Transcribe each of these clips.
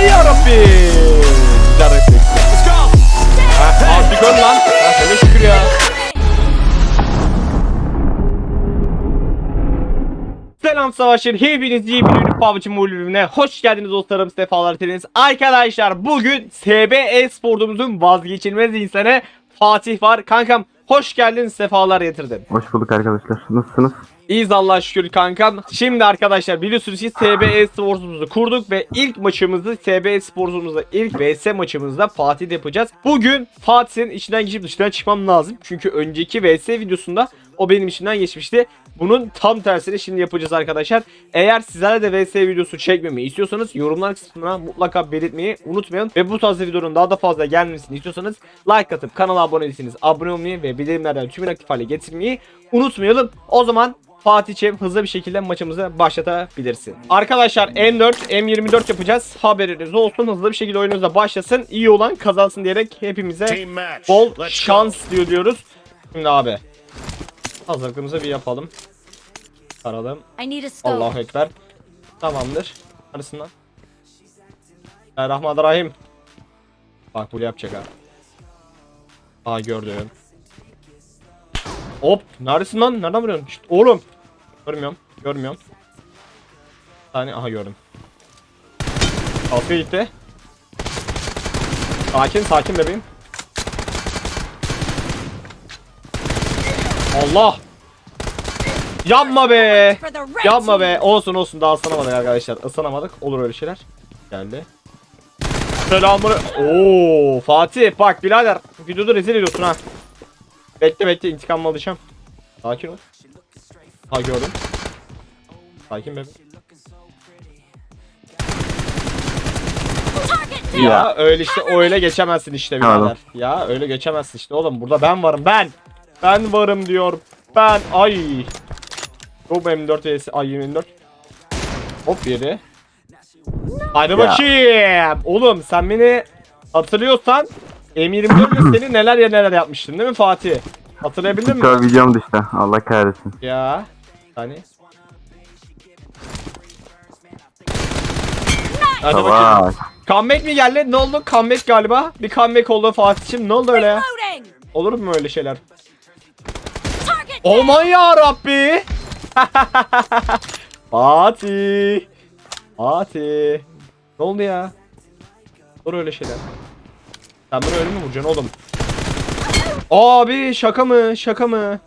Aman yarabbi. Güzel refleks. Ha, artık ön lan. Ha, sana şükür ya. Selam savaşın hepiniz iyi bir ürün PUBG Mobile hoş geldiniz dostlarım sefalar teriniz. Arkadaşlar bugün SB Esport'umuzun vazgeçilmez insanı Fatih var. Kankam hoş geldin sefalar getirdin. Hoş bulduk arkadaşlar. Nasılsınız? İyiyiz Allah'a şükür kankam. Şimdi arkadaşlar biliyorsunuz ki SB e-sportumuzu kurduk ve ilk maçımızı SB e-sportumuzda ilk VS maçımızda Fatih'de yapacağız. Bugün Fatih'in içinden geçip dışından çıkmam lazım. Çünkü önceki VS videosunda o benim içinden geçmişti. Bunun tam tersini şimdi yapacağız arkadaşlar. Eğer sizlerle de VS videosu çekmemi istiyorsanız yorumlar kısmına mutlaka belirtmeyi unutmayın. Ve bu tarz videoların daha da fazla gelmesini istiyorsanız like atıp kanala abone değilseniz abone olmayı ve bildirimlerden tümünü aktif hale getirmeyi unutmayalım. O zaman Fatih'ciğim hızlı bir şekilde maçımızı başlatabilirsin. Arkadaşlar M4, M24 yapacağız. Haberiniz olsun. Hızlı bir şekilde oyunumuza başlasın. İyi olan kazansın diyerek hepimize bol şans diyor diyoruz. Şimdi abi. Hazırlığımızı bir yapalım. Scope. Allahu Ekber. Tamamdır. Arasından. Rahmanirrahim. Bak bunu yapacak ha. Aa gördüm. Hop. Neredesin lan? Nereden vuruyorsun? Şşt, oğlum. Görmüyorum. Görmüyorum. Tane. Aha gördüm. Kalkıyor gitti. Sakin sakin bebeğim. Allah. Yapma be. Yapma be. Olsun olsun daha ısınamadık arkadaşlar. Isınamadık. Olur öyle şeyler. Geldi. Selamını. Oo Fatih bak birader videoda rezil ediyorsun ha. Bekle bekle intikamımı alacağım. Sakin ol. Ha gördüm. Sakin be. Ya, Ya. öyle işte öyle geçemezsin işte birader. Ya öyle geçemezsin işte oğlum burada ben varım ben. Ben varım diyor. Ben ay. Hop M4 vs ay 24. Hop yedi. Hadi Ya. bakayım. Oğlum sen beni hatırlıyorsan M24 ile seni neler ya neler yapmıştın değil mi Fatih? Hatırlayabildin mi? TikTok videom düştü. Allah kahretsin. Ya. Hani. Hadi bakayım. Savaş. Comeback mi geldi? Ne oldu? Comeback galiba. Bir comeback oldu Fatih'im. Ne oldu öyle ya? Olur mu öyle şeyler? Aman ya Rabbi. Fatih. Fatih. Ne oldu ya? Olur öyle şeyler. Sen bunu öyle mi vuracaksın oğlum? Abi şaka mı? Şaka mı?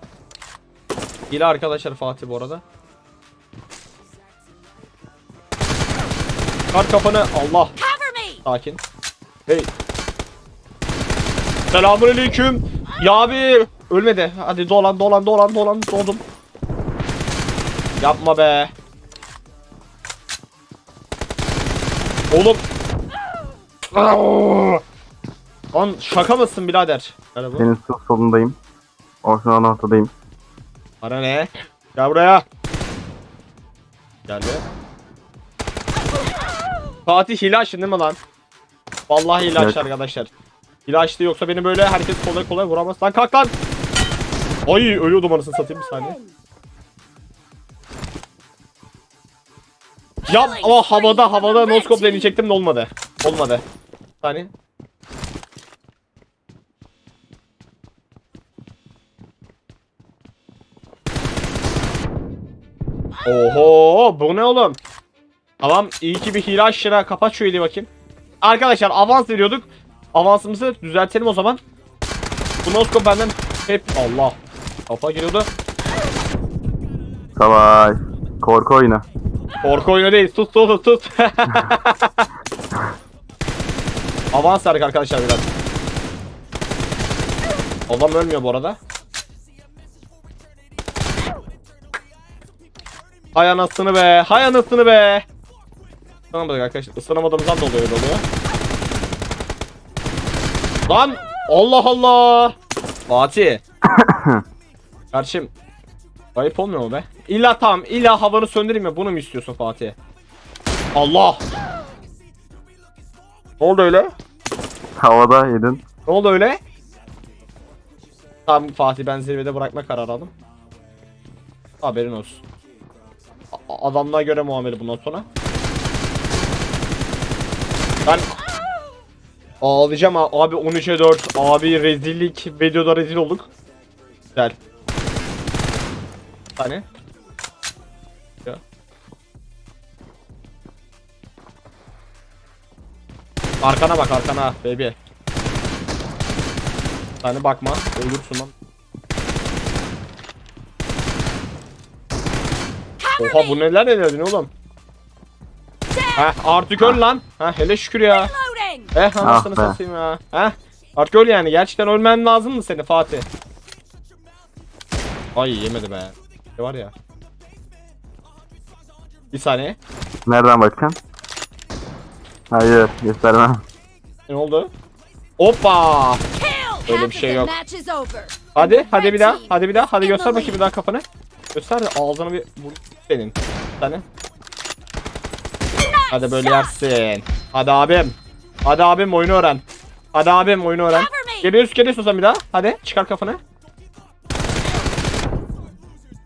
Hile arkadaşlar Fatih bu arada. Kar kafanı Allah. Sakin. Hey. Selamünaleyküm. Ya abi ölmedi. Hadi dolan dolan dolan dolan doğdum. Yapma be. Oğlum. Lan şaka mısın birader? Merhaba. Senin sol solundayım. Ortadan ortadayım. Bana ne? Gel buraya. Geldi. Fatih hile açtın değil mi lan? Vallahi hile açtı Evet. arkadaşlar. Hile açtı yoksa beni böyle herkes kolay kolay vuramaz. Lan kalk lan. Ay ölüyordum anasını satayım bir saniye. Ya ama havada havada noskop deneyecektim de olmadı. Olmadı. Bir saniye. Oho bu ne oğlum? Tamam iyi ki bir hile aşırı kapat şu hileyi bakayım. Arkadaşlar avans veriyorduk. Avansımızı düzeltelim o zaman. Bu noskop benden hep Allah. Kafa giriyordu. Savaş. Korku oyunu. Korku oyunu değil. Sus sus sus. Avans verdik arkadaşlar biraz. Adam ölmüyor bu arada. Hay anasını be. Hay anasını be. Isınamadık arkadaşlar. Isınamadığımızdan dolayı öyle oluyor. Lan. Allah Allah. Fatih. Kardeşim. Ayıp olmuyor mu be? İlla tamam. illa havanı söndüreyim mi? Bunu mu istiyorsun Fatih? Allah. Ne oldu öyle? Havada yedin. Ne oldu öyle? Tamam Fatih ben zirvede bırakma kararı aldım. Haberin olsun adamlığa göre muamele bundan sonra. Ben ağlayacağım abi 13'e 4 abi rezillik videoda rezil olduk. Gel. Bir tane. Ya. Arkana bak arkana baby. Bir tane bakma. Ölürsün lan. Oha bu neler neler ne oğlum? Heh artık öl lan. Heh hele şükür ya. Reloading. Eh anasını Ah satayım ya. Heh artık öl yani gerçekten ölmen lazım mı seni Fatih? Ay yemedi be. Ne var ya? Bir saniye. Nereden bakacaksın? Hayır göstermem. Ne oldu? Hoppa! Öyle bir şey yok. Hadi hadi bir daha. Hadi bir daha. Hadi göster bakayım bir daha kafanı. Göster de ağzına bir vur senin. Bir tane. Hadi böyle yersin. Hadi abim. Hadi abim oyunu öğren. Hadi abim oyunu öğren. Me. Geliyorsun geliyorsun sen bir daha. Hadi çıkar kafanı.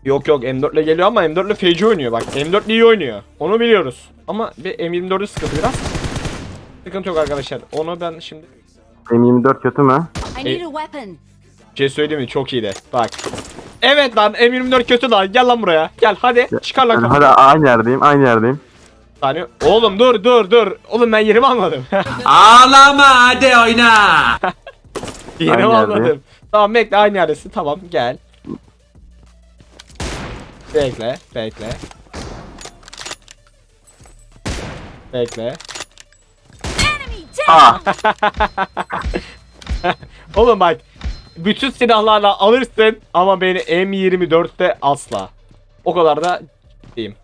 Yok yok M4 ile geliyor ama M4 ile feci oynuyor bak. M4 ile iyi oynuyor. Onu biliyoruz. Ama bir M24'ü sıkıntı biraz. Sıkıntı yok arkadaşlar. Onu ben şimdi M24 kötü mü? I need a weapon. bir şey söyleyeyim mi? Çok iyiydi. Bak. Evet lan M24 kötü lan. Gel lan buraya. Gel hadi. Çıkar lan Yani kafanı. hadi aynı yerdeyim aynı yerdeyim. Saniye. Oğlum dur dur dur. Oğlum ben yerimi anladım. Ağlama hadi oyna. yerimi Aynı anladım. yerdeyim. Tamam bekle aynı yerdesin. Tamam gel. Bekle. Bekle. Bekle. Enemy down. Ah Oğlum bak. Bütün silahlarla alırsın ama beni M24'te asla. O kadar da diyeyim.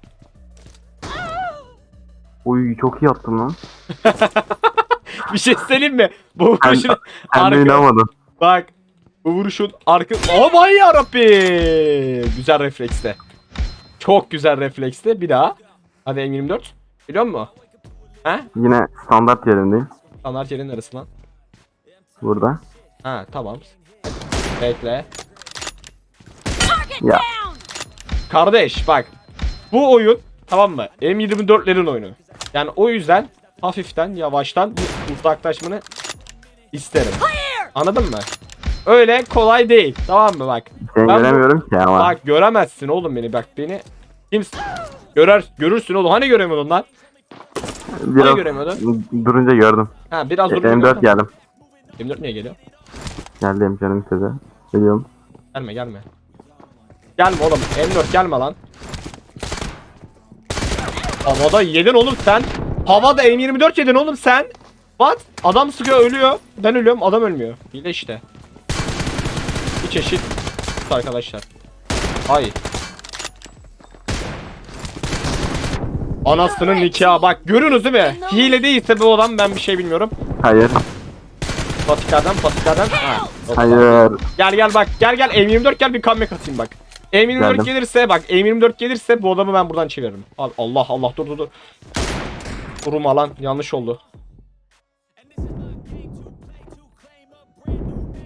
Uy çok iyi attım lan. Bir şey söyleyeyim mi? Bu Ben, vuruşun ben de arka... inanmadım. Bak. Bu vuruşun arka... Aman yarabbim. Güzel reflekste. Çok güzel reflekste. Bir daha. Hadi M24. Biliyor musun? Yine standart yerindeyim. Standart yerin lan? Burada. Ha tamam. Bekle. Ya. Kardeş bak. Bu oyun tamam mı? M24'lerin oyunu. Yani o yüzden hafiften yavaştan bir uzaklaşmanı isterim. Anladın mı? Öyle kolay değil. Tamam mı bak. Seni Ben bu- göremiyorum ki ama. Bak göremezsin oğlum beni bak beni. Kimsin? Görer, görürsün oğlum. Hani göremiyordun lan? Biraz göremiyordun? durunca gördüm. Ha biraz E, dur. M4 geldim. M4 niye geliyor? Geldim canım istedi. Geliyorum. Gelme gelme. Gelme oğlum. M4 gelme lan. Havada yedin oğlum sen. Havada M24 yedin oğlum sen. What? Adam sıkıyor ölüyor. Ben ölüyorum adam ölmüyor. Hile işte. Bir çeşit arkadaşlar. Ay. Anasının nikahı bak görüyorsunuz değil mi? Hile değilse bu adam ben bir şey bilmiyorum. Hayır. Patikadan patikadan. Ha, yok. Hayır. Gel gel bak gel gel M24 gel bir comeback atayım bak. M24 Geldim. gelirse bak M24 gelirse bu adamı ben buradan çeviririm. Al- Allah Allah dur dur dur. Durma lan yanlış oldu.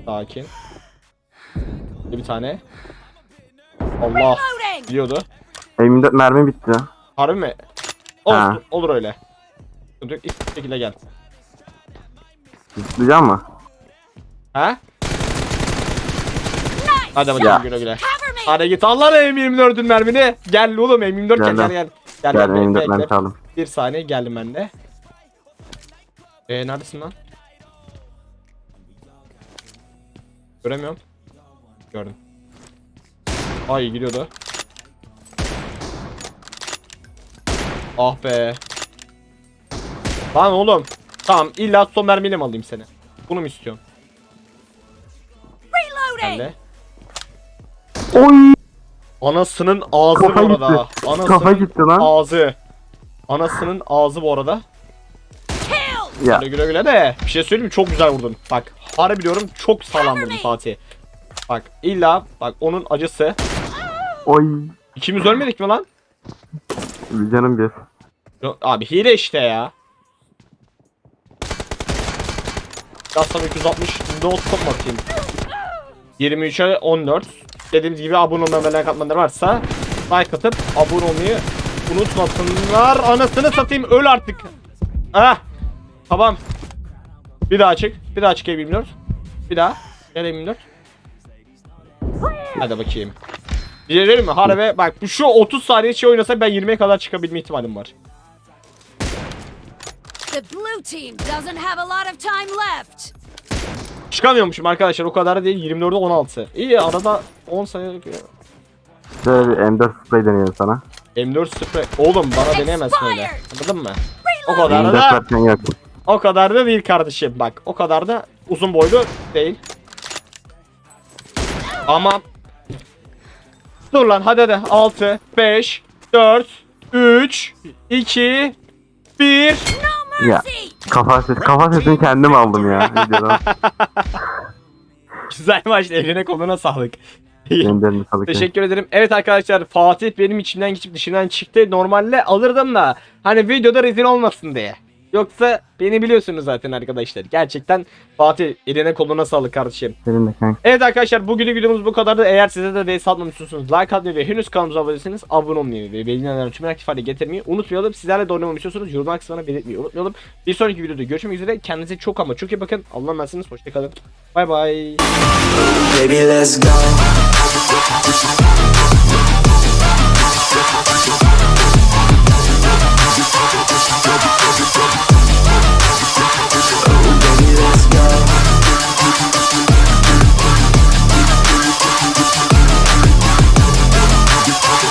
Sakin. Bir tane. Allah biliyordu. M24 mermi bitti. Harbi mi? Olur, Ha. olur öyle. Sıkıntı yok, İstediğin şekilde gel. Zıplayacak mı? Ha? Hadi Ya. bakalım güle güle. Hadi git Allah M24'ün mermini. Gel oğlum M24 gel gel Geldim. gel. Gel, Gel gel, M24 bekle, mermi bekle. çaldım. Bir saniye geldim ben de. Eee neredesin lan? Göremiyorum. Gördüm. Ay gidiyordu. Ah be. Lan oğlum. Tamam illa son mermiyle mi alayım seni? Bunu mu istiyorsun? Reloading. de. Oy! Anasının ağzı Kafa bu arada. gitti. Anasının Kafa gitti lan. ağzı. Anasının ağzı bu arada. Ya Güle güle güle de bir şey söyleyeyim mi? Çok güzel vurdun. Bak harbi diyorum çok sağlam vurdun Fatih. Bak illa bak onun acısı. oy. İkimiz ölmedik mi lan? Bir canım bir. Yo- Abi hile işte ya. Gastam 260 no top mu atayım? 23'e 14. Dediğimiz gibi abone olmayan ve like atmayanlar varsa like atıp abone olmayı unutmasınlar. Anasını satayım öl artık. Ah. Tamam. Bir daha çık. Bir daha çık E24. Bir daha. Gel E24. Hadi bakayım. Bir şey mi? Harbi bak bu şu 30 saniye şey oynasa ben 20'ye kadar çıkabilme ihtimalim var. The blue team doesn't have a lot of time left. Çıkamıyormuşum arkadaşlar o kadar değil 24'e 16. İyi arada 10 sayılık ya. Şöyle bir M4 spray deniyorum sana. M4 sprey. Oğlum bana deneyemezsin öyle. Anladın mı? O kadar M4 da yok. o kadar da değil kardeşim. Bak o kadar da uzun boylu değil. Ama Dur lan hadi hadi 6 5 4 3 2 1 No Ya kafa ses kafa sesini kendim aldım ya videodan. Güzel maç eline koluna sağlık. Gönderin salık. Teşekkür ederim. Evet arkadaşlar Fatih benim içimden geçip dışından çıktı. Normalde alırdım da hani videoda rezil olmasın diye. Yoksa beni biliyorsunuz zaten arkadaşlar. Gerçekten Fatih eline koluna sağlık kardeşim. Senin de kanka. Evet arkadaşlar bugünlük videomuz bu kadardı. Eğer size de VS atmamı istiyorsanız like atmayı ve henüz kanalımıza abone değilseniz abone olmayı ve bildirimleri tüm aktif hale getirmeyi unutmayalım. Sizlerle de oynamamı istiyorsanız yorumlar kısmına belirtmeyi unutmayalım. Bir sonraki videoda görüşmek üzere. Kendinize çok ama çok iyi bakın. Allah'a emanetsiniz. Hoşçakalın. Bay bay. Baby, let's go.